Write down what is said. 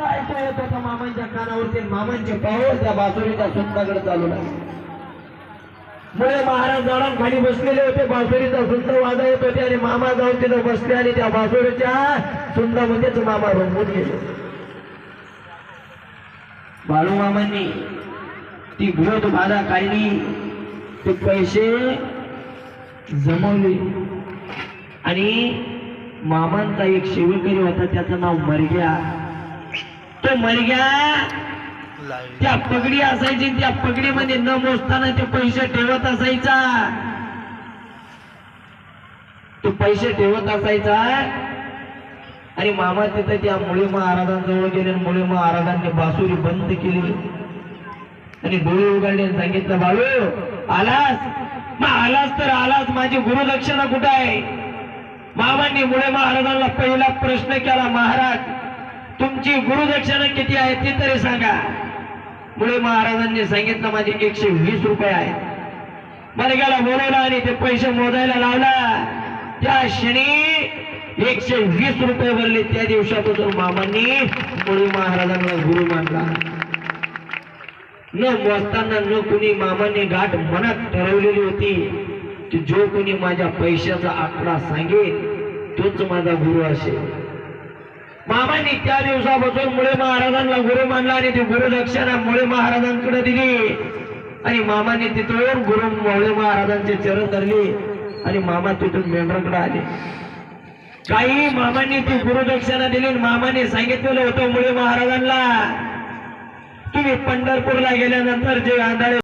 ऐकू येत होता मामांच्या कानावरती? मामांचे पाऊल त्या बासुरीच्या सुंदाकडे चालू लागले मुळे महाराज जाऊन खाली बसलेले होते. बासुरीचा सुंद वाजा येत होते आणि मामा जाऊन तिथं बसले आणि त्या बासुरीच्या सुंदामध्येच मामा रंगून गेले. बाळू मामांनी ती भूत बाधा काढली ते पैसे जमवले. आणि मामांचा एक सेवेकरी होता त्याचं नाव मरग्या. तो मरग्या त्या पगडी असायची त्या पगडीमध्ये न मोजताना ते पैसे ठेवत असायचा. तो पैसे ठेवत असायचा. आणि मामा तिथे त्या मुळे महाराजांजवळ गेले आणि मुळे महाराजांनी बासुरी बंद केली. आणि डोळे उघडले सांगितलं बाळू आलास? मग आलास तर आलास. माझी गुरुदक्षिणा कुठं आहे? मामांनी मुळे महाराजांना पहिला प्रश्न केला महाराज तुमची गुरुदक्षिणा किती आहे ती तरी सांगा. मुळे महाराजांनी सांगितलं माझे एकशे वीस रुपये आहेत. मरग्याला बोलवलं आणि ते पैसे मोजायला लावला. त्या क्षणी एकशे वीस रुपये भरले. त्या दिवसापासून मामांनी मुळे महाराजांना गुरु मानला. न मोजताना न कुणी मामांनी गाठ मनात ठरवलेली होती की जो कोणी माझ्या पैशाचा आकडा सांगेल तोच माझा गुरु असेल. मामांनी त्या दिवसापासून मुळे महाराजांना गुरु मानला आणि ती गुरु दक्षिणा मुळे महाराजांकडे दिली. आणि मामाने तिथून गुरु मुळे महाराजांचे चरण धरले आणि मामा तिथून मेंढरकडे आले. काही मामांनी ती गुरुदक्षिणा दिली आणि मामाने सांगितलेलं होतं मुळे महाराजांना तुम्ही पंढरपूरला गेल्यानंतर जे आंधळे